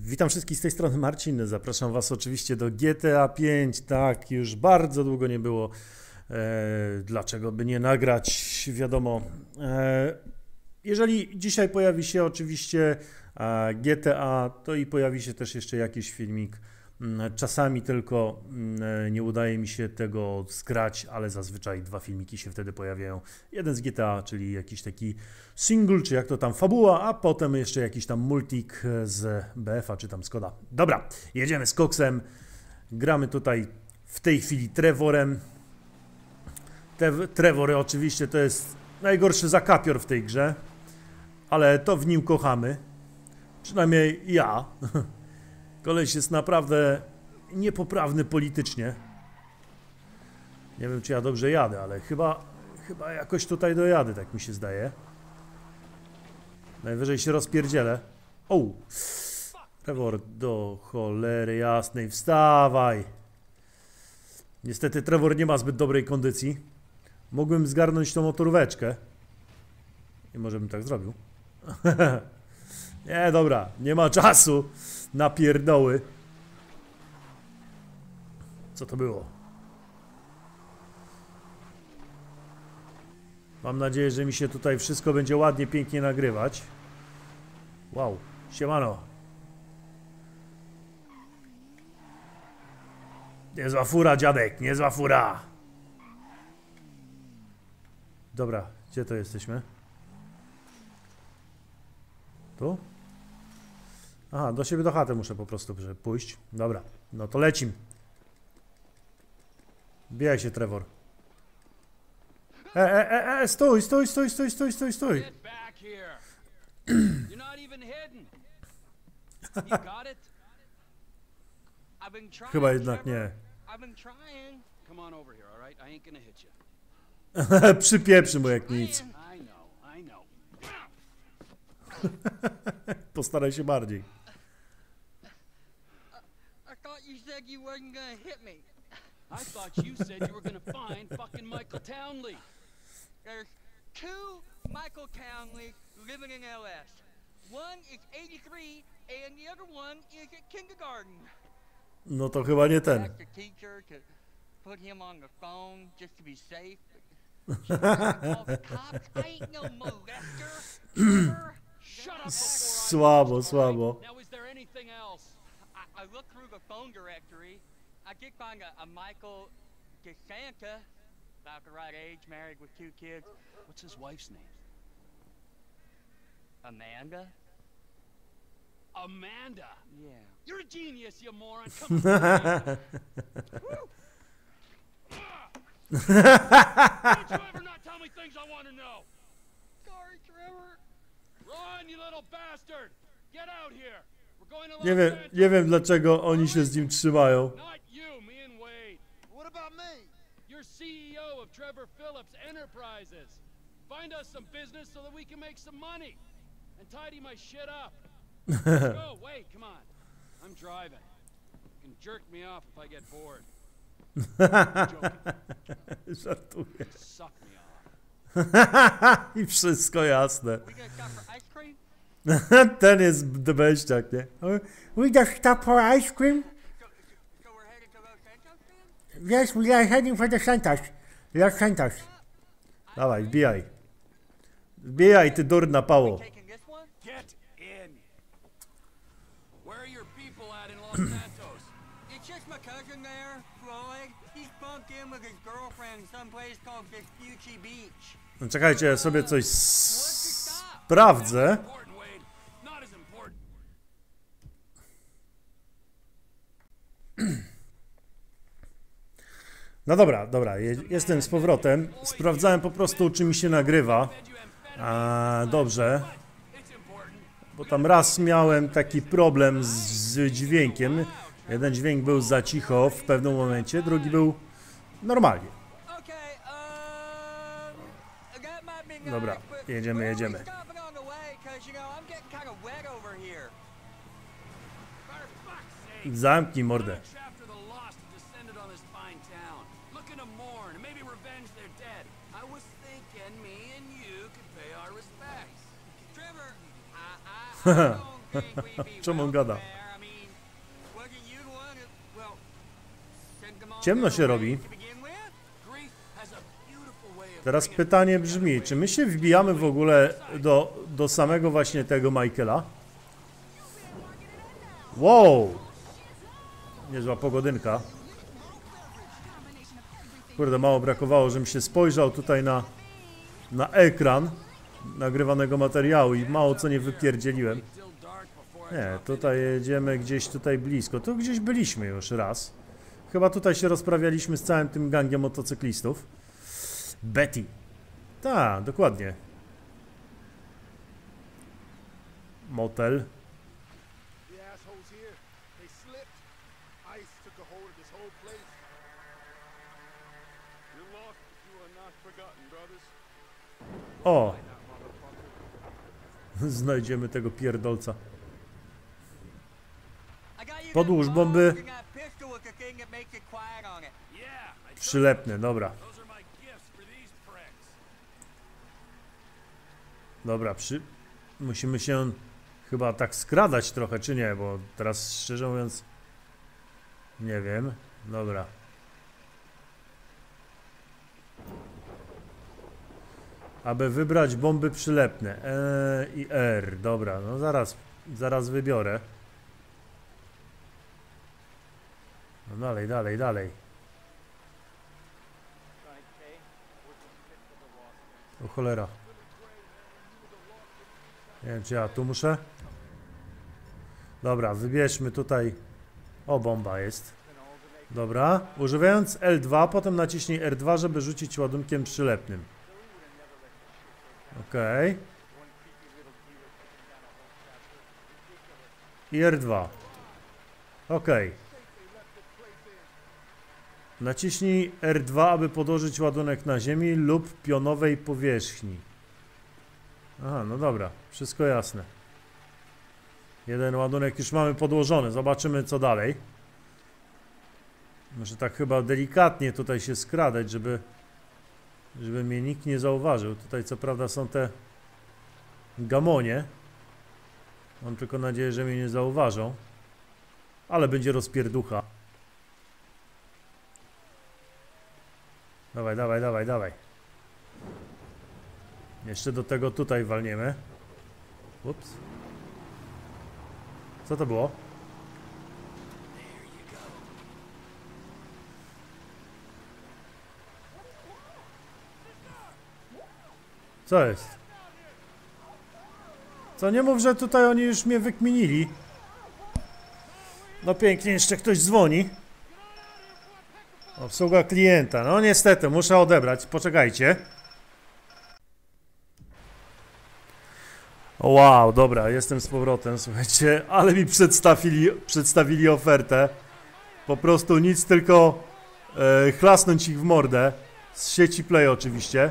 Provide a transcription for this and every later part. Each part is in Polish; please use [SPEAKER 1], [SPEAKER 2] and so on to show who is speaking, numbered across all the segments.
[SPEAKER 1] Witam wszystkich z tej strony Marcin. Zapraszam Was oczywiście do GTA 5. Tak, już bardzo długo nie było. E, dlaczego by nie nagrać? Wiadomo. E, jeżeli dzisiaj pojawi się oczywiście e, GTA, to i pojawi się też jeszcze jakiś filmik czasami tylko mm, e, nie udaje mi się tego zgrać, ale zazwyczaj dwa filmiki się wtedy pojawiają. Jeden z GTA, czyli jakiś taki single, czy jak to tam fabuła, a potem jeszcze jakiś tam multik z BF-a, czy tam Skoda. Dobra, jedziemy z Koksem. Gramy tutaj w tej chwili Trevorem. Te, Trevor oczywiście to jest najgorszy zakapior w tej grze, ale to w nim kochamy. Przynajmniej ja. Koleś jest naprawdę niepoprawny politycznie. Nie wiem, czy ja dobrze jadę, ale chyba, chyba jakoś tutaj dojadę, tak mi się zdaje. Najwyżej się rozpierdzielę. O! Trevor, do cholery jasnej, wstawaj! Niestety Trevor nie ma zbyt dobrej kondycji. Mogłem zgarnąć tą motoróweczkę. I może bym tak zrobił. nie, dobra, nie ma czasu na pierdoły. Co to było? Mam nadzieję, że mi się tutaj wszystko będzie ładnie, pięknie nagrywać. Wow, siemano. Niezła fura, dziadek, niezła fura. Dobra, gdzie to jesteśmy? Tu? Aha, do siebie do chaty muszę po prostu pójść. Dobra, no to lecim. Bijaj się, Trevor. E, e, e, e, stój, stój, stój, stój, stój, stój, stój. Chyba jednak nie. Przypieprzy mu jak nic. Postaraj się bardziej. Said you wasn't gonna hit me. I thought you said you were gonna find fucking Michael Townley. There's two Michael Townley living in LS. One is 83 and the other one is at kindergarten. No to chyba nie ten. the teacher to put him on the phone just to be safe. Słabo, słabo. Now is there anything else? I looked through the phone directory. I did find a, a Michael DeSanta, about the right age, married with two kids. What's his wife's name? Amanda? Amanda? Yeah. You're a genius, you moron. Come on. Don't you ever not tell me things I want to know. Sorry, Trevor. Run, you little bastard. Get out here. Nie wiem, nie wiem dlaczego oni się z nim trzymają. Żartuję. I wszystko jasne. Ten jest debeściak, nie? We just stop for ice cream? Yes, we are heading for the Santos. Los Santos. Dawaj, wbijaj. Wbijaj, ty durna pało. Get in. Where are your people at in Los Santos? It's just my cousin there, Floyd. He's bunked in with his girlfriend someplace called Vespucci Beach. Czekajcie, ja sobie coś sprawdzę. No dobra, dobra, jestem z powrotem. Sprawdzałem po prostu, czy mi się nagrywa. A, dobrze. Bo tam raz miałem taki problem z, z dźwiękiem. Jeden dźwięk był za cicho w pewnym momencie, drugi był normalnie. Dobra, jedziemy, jedziemy. Zamknij mordę. Czemu on gada? Ciemno się robi. Teraz pytanie brzmi, czy my się wbijamy w ogóle do, do samego właśnie tego Michaela? Wow! Niezła pogodynka. Kurde, mało brakowało, żebym się spojrzał tutaj na, na ekran nagrywanego materiału i mało co nie wypierdzieliłem. Nie, tutaj jedziemy gdzieś tutaj blisko. Tu gdzieś byliśmy już raz. Chyba tutaj się rozprawialiśmy z całym tym gangiem motocyklistów. Betty. Tak, dokładnie. Motel. O! Znajdziemy tego pierdolca.
[SPEAKER 2] Podłóż bomby.
[SPEAKER 1] Przylepny, dobra. Dobra, przy... musimy się chyba tak skradać trochę, czy nie? Bo teraz szczerze mówiąc nie wiem. Dobra. Aby wybrać bomby przylepne E i R. Dobra, no zaraz, zaraz wybiorę. No dalej, dalej, dalej. O cholera. Nie wiem, czy ja tu muszę. Dobra, wybierzmy tutaj. O, bomba jest. Dobra, używając L2, potem naciśnij R2, żeby rzucić ładunkiem przylepnym. Okej. I R2. Okej. Naciśnij R2, aby podłożyć ładunek na ziemi lub pionowej powierzchni. Aha, no dobra, wszystko jasne. Jeden ładunek już mamy podłożony, zobaczymy co dalej. Muszę tak chyba delikatnie tutaj się skradać, żeby, żeby mnie nikt nie zauważył. Tutaj co prawda są te gamonie. Mam tylko nadzieję, że mnie nie zauważą. Ale będzie rozpierducha. Dawaj, dawaj, dawaj, dawaj. Jeszcze do tego tutaj walniemy. Ups. Co to było? Co jest? Co nie mów, że tutaj oni już mnie wykminili. No pięknie, jeszcze ktoś dzwoni. Obsługa klienta. No niestety, muszę odebrać. Poczekajcie. Wow, dobra, jestem z powrotem, słuchajcie, ale mi przedstawili, przedstawili ofertę. Po prostu nic, tylko e, chlasnąć ich w mordę. Z sieci Play oczywiście.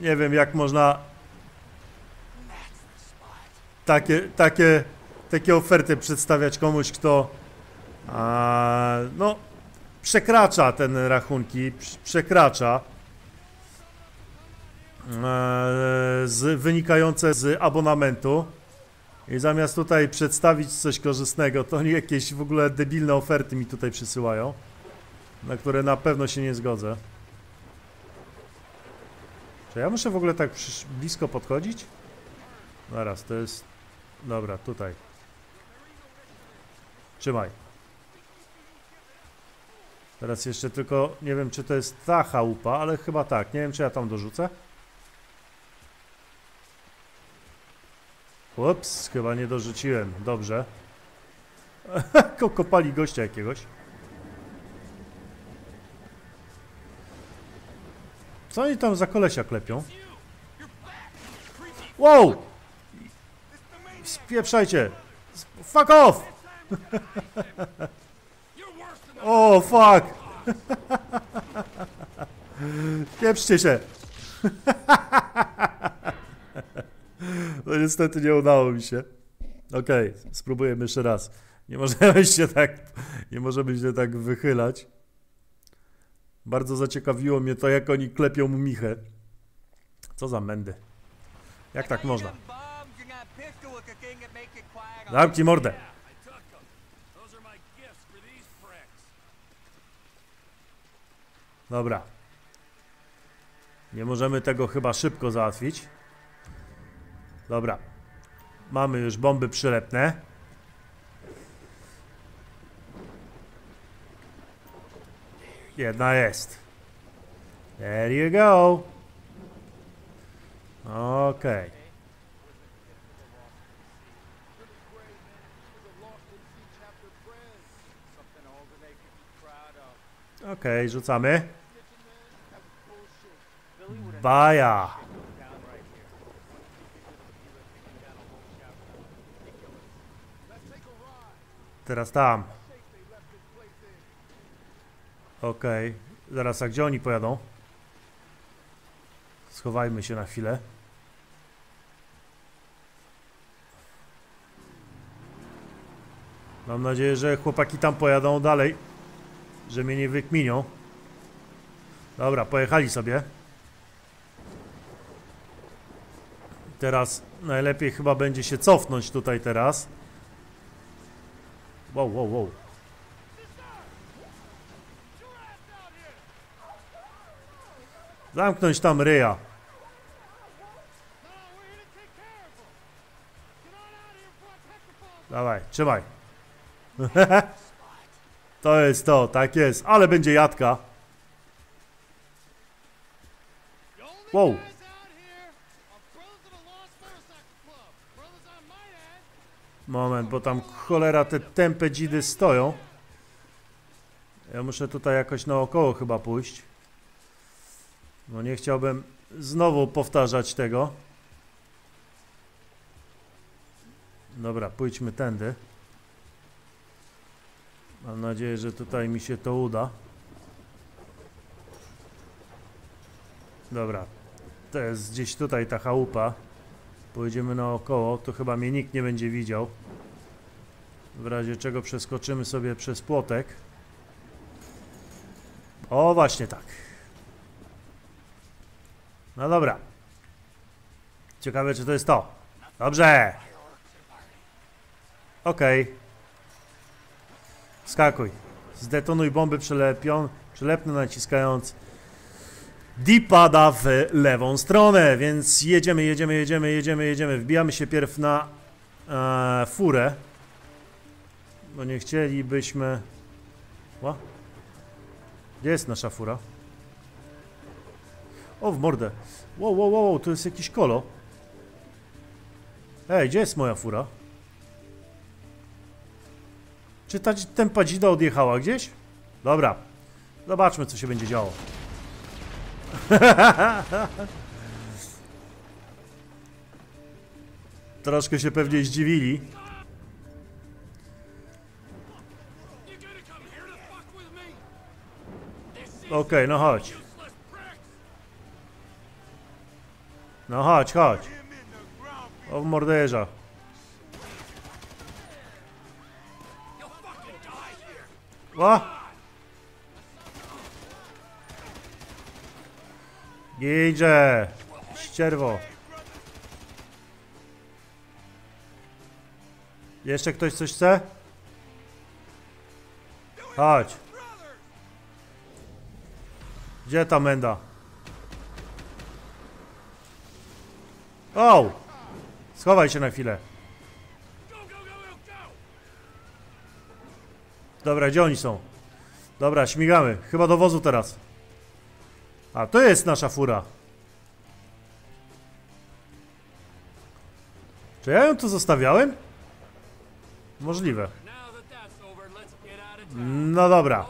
[SPEAKER 1] Nie wiem, jak można takie, takie, takie oferty przedstawiać komuś, kto a, no, przekracza ten rachunki, prz- przekracza e, z, wynikające z abonamentu i zamiast tutaj przedstawić coś korzystnego, to oni jakieś w ogóle debilne oferty mi tutaj przysyłają, na które na pewno się nie zgodzę. Czy ja muszę w ogóle tak blisko podchodzić? Zaraz, to jest... Dobra, tutaj. Trzymaj. Teraz jeszcze tylko, nie wiem czy to jest ta chałupa, ale chyba tak. Nie wiem czy ja tam dorzucę. Ups, chyba nie dorzuciłem. Dobrze. Ko- Kopali gościa jakiegoś. Co oni tam za kolesia klepią? Wow! Spieprzajcie! Fuck off! O, fuck! Pieprzcie się! No niestety nie udało mi się. Okej, spróbujemy jeszcze raz. Nie możemy się tak, nie możemy się tak wychylać. Bardzo zaciekawiło mnie to, jak oni klepią mu michę. Co za mędy. Jak tak można? Zamknij mordę. Dobra. Nie możemy tego chyba szybko załatwić. Dobra. Mamy już bomby przylepne. Jedna jest. There you go. Okej.
[SPEAKER 2] of.
[SPEAKER 1] Okej, rzucamy.
[SPEAKER 2] Would have
[SPEAKER 1] Baja.
[SPEAKER 2] down right
[SPEAKER 1] Okej. Zaraz, a gdzie oni pojadą? Schowajmy się na chwilę. Mam nadzieję, że chłopaki tam pojadą dalej. Że mnie nie wykminią. Dobra, pojechali sobie. Teraz najlepiej chyba będzie się cofnąć tutaj teraz. Wow, wow, wow. Zamknąć tam ryja.
[SPEAKER 3] No, we're here to take care of them. Get on out of here before I petrify
[SPEAKER 1] Dawaj, trzymaj. to jest to, tak jest. Ale będzie jadka.
[SPEAKER 3] Add.
[SPEAKER 1] Moment, bo tam cholera te tępe dzidy stoją. Ja muszę tutaj jakoś naokoło chyba pójść. No nie chciałbym znowu powtarzać tego. Dobra, pójdźmy tędy. Mam nadzieję, że tutaj mi się to uda. Dobra, to jest gdzieś tutaj ta chałupa. Pojedziemy naokoło, to chyba mnie nikt nie będzie widział. W razie czego przeskoczymy sobie przez płotek. O, właśnie tak. No dobra. Ciekawe, czy to jest to. Dobrze. Okej. Skakuj. Zdetonuj bomby przylepion, przylepne naciskając D-pada w lewą stronę, więc jedziemy, jedziemy, jedziemy, jedziemy, jedziemy. Wbijamy się pierw na e, furę, bo nie chcielibyśmy... Ła? Gdzie jest nasza fura? O, w mordę. Wow, wow, wow, to jest jakiś kolo. Ej, gdzie jest moja fura? Czy ta tempa dzida odjechała gdzieś? Dobra. Zobaczmy, co się będzie działo. Troszkę się pewnie zdziwili.
[SPEAKER 4] You gonna come here
[SPEAKER 1] No chodź, chodź. O morderza. O! Gidże! Ścierwo. Jeszcze ktoś coś chce? Chodź. Gdzie ta menda? O! Schowaj się na chwilę. Dobra, gdzie oni są? Dobra, śmigamy. Chyba do wozu teraz. A, to jest nasza fura. Czy ja ją tu zostawiałem? Możliwe. No dobra.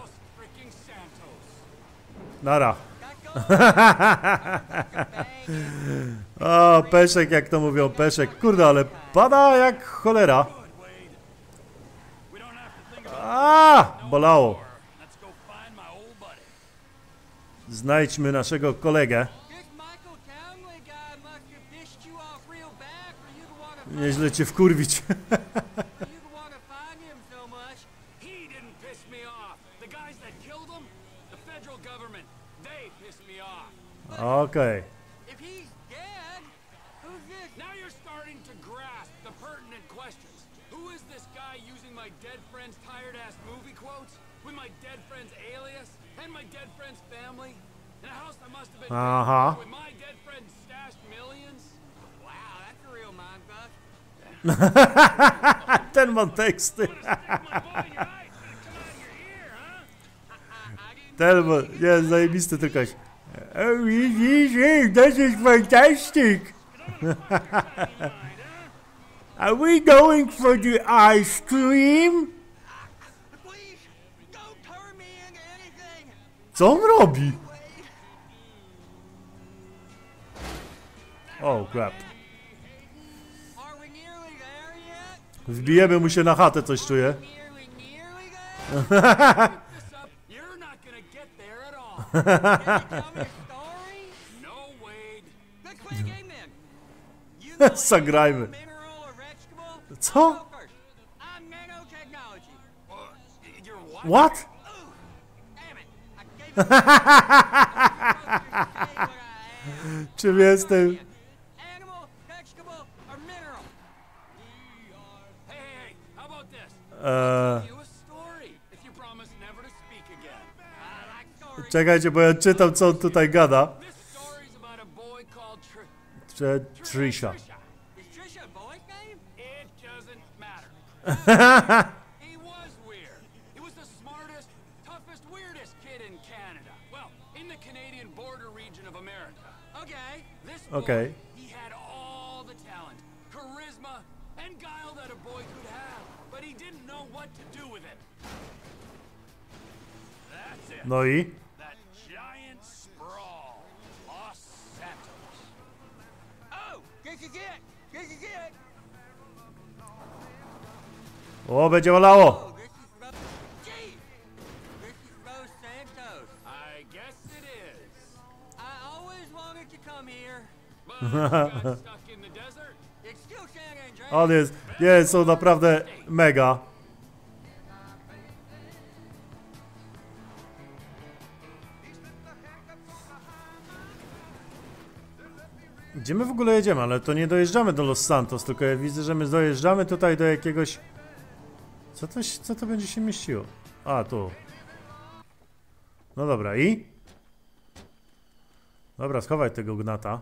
[SPEAKER 1] Nara. O, peszek, jak to mówią, peszek. Kurde, ale pada jak cholera. A, bolało. Znajdźmy naszego kolegę. Nieźle cię wkurwić.
[SPEAKER 2] for you to want to find him so much.
[SPEAKER 4] He didn't piss me off. The guys that killed him, the federal government, they pissed me off.
[SPEAKER 1] Okej.
[SPEAKER 2] If he's dead, who's this
[SPEAKER 4] Now you're starting to grasp the pertinent questions. Who is this guy using my dead friend's tired ass movie quotes? With my dead friend's alias? And my dead friend's family? In a house that must have been uh-huh.
[SPEAKER 1] Aha.
[SPEAKER 4] with my dead friend stashed millions?
[SPEAKER 2] Wow, that's a real mind fuck.
[SPEAKER 1] Ten ma teksty. Ma... Nie, zajebisty tylko. Oh, widzisz, this is fantastic. Are we going for the ice cream? Co on robi? Oh, crap. Wbijemy mu się na chatę, coś czuję.
[SPEAKER 4] all.
[SPEAKER 2] Can you tell me a story?
[SPEAKER 4] no, Wade.
[SPEAKER 2] Let's play a game then. You go
[SPEAKER 1] Zagrajmy.
[SPEAKER 2] mineral, or vegetable?
[SPEAKER 1] Co?
[SPEAKER 2] I'll go first. I'm nanotechnology.
[SPEAKER 4] Uh, you're what?
[SPEAKER 1] What?
[SPEAKER 2] Ooh, damn it. I gave it I was supposed to say what I am.
[SPEAKER 1] Czym jestem?
[SPEAKER 2] Animal,
[SPEAKER 1] czekajcie, bo ja czytam, co on tutaj gada.
[SPEAKER 4] Tr-
[SPEAKER 1] Trisha.
[SPEAKER 2] Okay.
[SPEAKER 4] he had all the talent, charisma, and guile that a boy could have, but he didn't know what to do with it. That's it.
[SPEAKER 1] No i?
[SPEAKER 2] still San Andreas.
[SPEAKER 1] On jest, nie, są naprawdę mega. Gdzie my w ogóle jedziemy? Ale to nie dojeżdżamy do Los Santos, tylko ja widzę, że my dojeżdżamy tutaj do jakiegoś... Co to, co to będzie się mieściło? A, tu. No dobra, i? Dobra, schowaj tego gnata.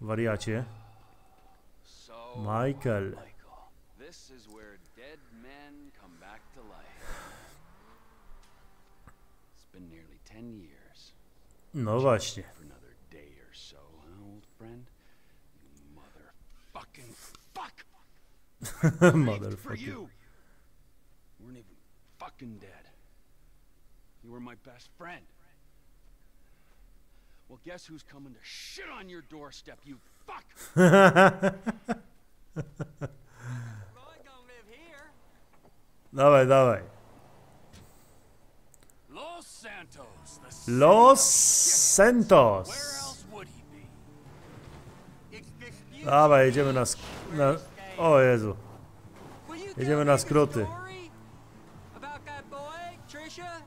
[SPEAKER 1] Wariacie. Michael.
[SPEAKER 5] Michael, this
[SPEAKER 1] Motherfucker.
[SPEAKER 5] you! You weren't even fucking dead. You were my best friend. Well, guess who's coming to shit on your doorstep, you fuck!
[SPEAKER 2] Roy don't live here.
[SPEAKER 1] Dawaj, dawaj.
[SPEAKER 4] Los Santos,
[SPEAKER 1] Los Santos.
[SPEAKER 4] else would he be?
[SPEAKER 1] Dawaj, jedziemy na... na... O Jezu. Jedziemy na skróty.
[SPEAKER 2] that boy, Trisha?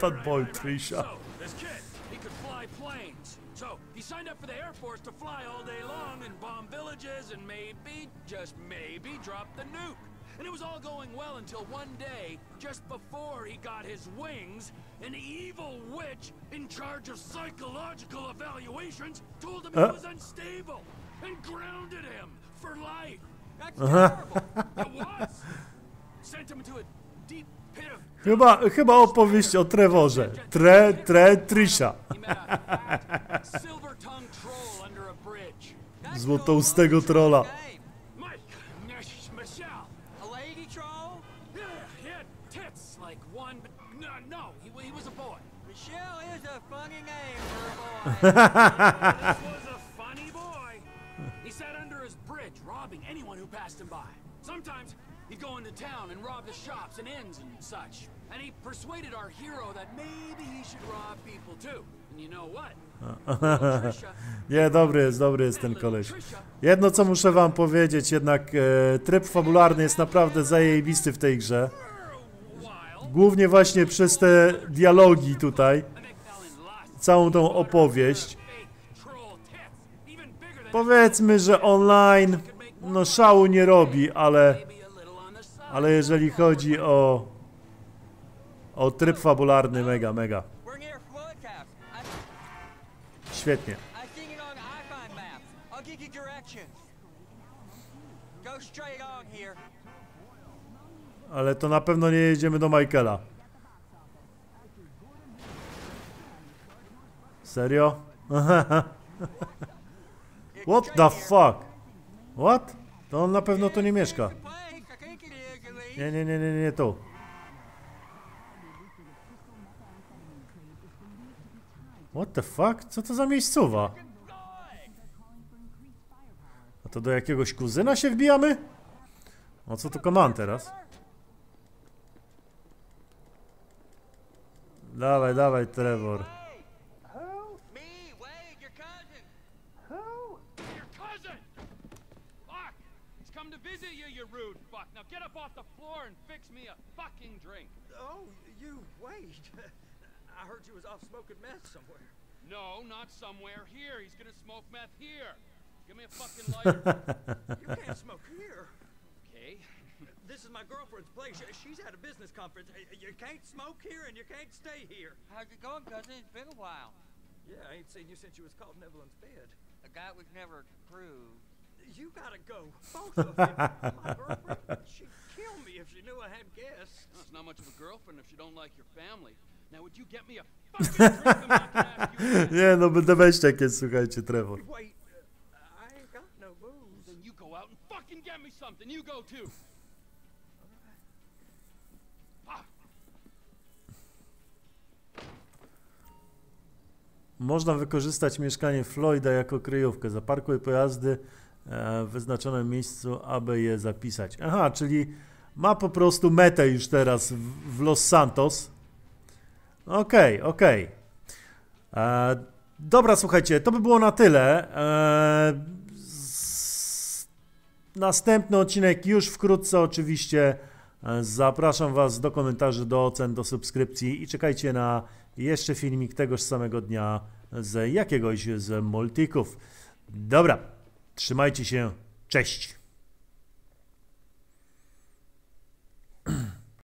[SPEAKER 1] Bad boy Trisha.
[SPEAKER 4] So, this kid, he could fly planes. So, he signed up for the Air Force to fly all day long and bomb villages and maybe, just maybe, drop the nuke. And it was all going well until one day, just before he got his wings, an evil witch in charge of psychological evaluations told him
[SPEAKER 1] Uh.
[SPEAKER 4] he was unstable and grounded him for life.
[SPEAKER 2] That's terrible.
[SPEAKER 4] It was. Sent him into a deep pit of
[SPEAKER 1] Chyba, chyba opowieść o Trevorze. Tre, tre, Trisha.
[SPEAKER 4] He met a fat, silver-tongued troll under a bridge.
[SPEAKER 2] That's
[SPEAKER 1] Złotoustego
[SPEAKER 2] cool.
[SPEAKER 1] trolla.
[SPEAKER 2] Hey,
[SPEAKER 4] Mike, Mish- Michelle.
[SPEAKER 2] is a funny name for a boy.
[SPEAKER 1] Nie, dobry jest, dobry jest ten koleś. Jedno co muszę wam powiedzieć, jednak e, tryb fabularny jest naprawdę zajebisty w tej grze. Głównie właśnie przez te dialogi tutaj, całą tą opowieść. Powiedzmy, że online no szału nie robi, ale, ale jeżeli chodzi o, o tryb fabularny, mega, mega. Świetnie. Ale to na pewno nie jedziemy do Michaela. Serio? What the fuck? What? To on na pewno tu nie mieszka. Nie, nie, nie, nie, nie tu. What the fuck? Co to za miejscowa? A to do jakiegoś kuzyna się wbijamy? O co tu command teraz? Dawaj, dawaj, Trevor.
[SPEAKER 5] Now get up off the floor and fix me a fucking drink.
[SPEAKER 6] Oh, you wait. I heard you was off smoking meth somewhere.
[SPEAKER 5] No, not somewhere here. He's gonna smoke meth here. Give me a fucking lighter.
[SPEAKER 6] You can't smoke here.
[SPEAKER 5] okay.
[SPEAKER 6] This is my girlfriend's place. She's at a business conference. You can't smoke here and you can't stay here.
[SPEAKER 2] How's it going, cousin? It's been a while.
[SPEAKER 6] Yeah, I ain't seen you since you was caught in Evelyn's bed.
[SPEAKER 2] A guy was never proved.
[SPEAKER 6] You gotta go. Both of you. my girlfriend, she'd kill me if she knew I had guests.
[SPEAKER 5] Well, it's not much of a girlfriend if you don't like your family.
[SPEAKER 1] Nie, no bedebeściak jest, słuchajcie, Trevor. Można wykorzystać mieszkanie Floyda jako kryjówkę. Zaparkuj pojazdy e, w wyznaczonym miejscu, aby je zapisać. Aha, czyli ma po prostu metę już teraz w Los Santos. Okej, okej. E, Dobra, słuchajcie, to by było na tyle. E, s- Następny odcinek już wkrótce oczywiście. E, Zapraszam Was do komentarzy, do ocen, do subskrypcji i czekajcie na jeszcze filmik tegoż samego dnia z jakiegoś z multików. Dobra, trzymajcie się, cześć.